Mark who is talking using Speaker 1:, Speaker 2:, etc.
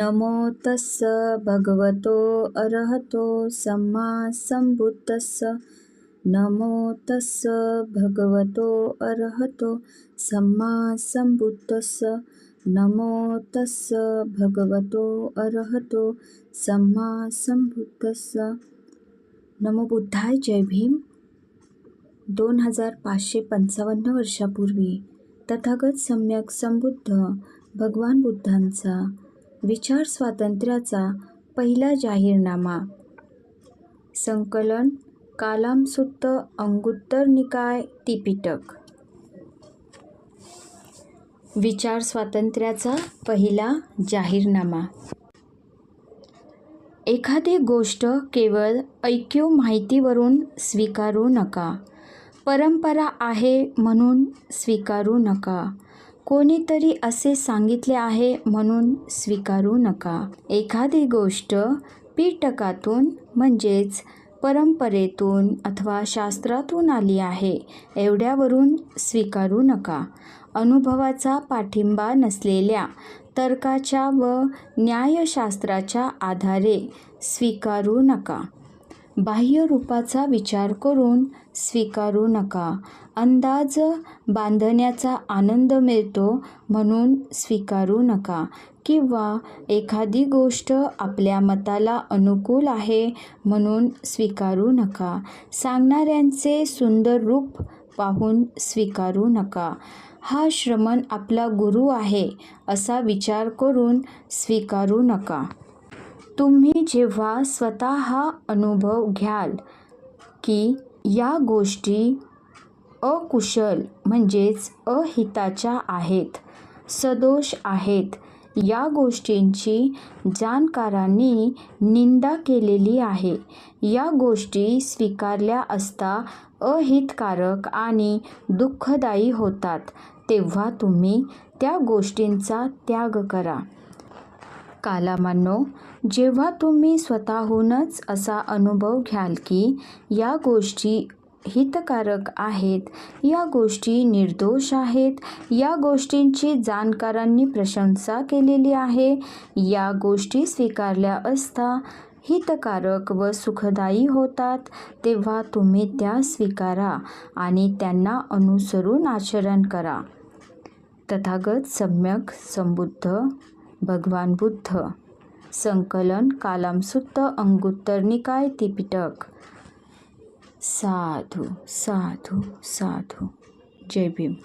Speaker 1: नमो तस्स भगवतो अरहतो सम्मा संबुद्धस्स नमो तस्स भगवतो अरहतो सम्मा संबुद्धस्स नमो तस्स भगवतो अरहतो सम्मा संबुद्धस्स नमो बुद्धाय जय भीम। दोन हजार पाचशे पंचावन्न वर्षापूर्वी तथागत सम्यक संबुद्ध भगवान बुद्धांचा विचार स्वातंत्र्याचा पहिला जाहीरनामा. संकलन कालामसुत्त अंगुत्तर निकाय तिपिटक विचार स्वातंत्र्याचा पहिला जाहीरनामा. एखादी गोष्ट केवळ ऐक्यू माहितीवरून स्वीकारू नका. परंपरा आहे म्हणून स्वीकारू नका. कोणीतरी असे सांगितले आहे म्हणून स्वीकारू नका. एखादी गोष्ट पीठकातून म्हणजेच परंपरेतून अथवा शास्त्रातून आली आहे एवढ्यावरून स्वीकारू नका. अनुभवाचा पाठिंबा नसलेल्या तर्काच्या व न्यायशास्त्राच्या आधारे स्वीकारू नका. बाह्य रूपाचा विचार करून स्वीकारू नका. अंदाज बांधण्याचा आनंद मिळतो म्हणून स्वीकारू नका. किंवा एखादी गोष्ट आपल्या मताला अनुकूल आहे म्हणून स्वीकारू नका. सांगणाऱ्यांचे सुंदर रूप पाहून स्वीकारू नका. हा श्रमण आपला गुरु आहे असा विचार करून स्वीकारू नका. तुम्ही जेव्हा स्वतः अनुभव घ्याल की या गोष्टी अकुशल म्हणजेच अहिताच्या आहेत सदोष आहेत या गोष्टींची जाणकारांनी निंदा केलेली आहे. या गोष्टी स्वीकारल्या असता अहितकारक आणि दुःखदायी होतात. तेव्हा तुम्ही त्या गोष्टींचा त्याग करा. कालामानो जेव्हा तुम्ही स्वतःहूनच असा अनुभव घ्याल की या गोष्टी हितकारक आहेत या गोष्टी निर्दोष आहेत या गोष्टींची जाणकारांनी प्रशंसा केलेली आहे या गोष्टी स्वीकारल्या असता हितकारक व सुखदायी होतात तेव्हा तुम्ही त्या स्वीकारा आणि त्यांना अनुसरून आचरण करा. तथागत सम्यक संबुद्ध भगवान बुद्ध. संकलन कालामसुत्त अंगुत्तर निकाय तिपिटक. साधू साधू साधू. जय भीम.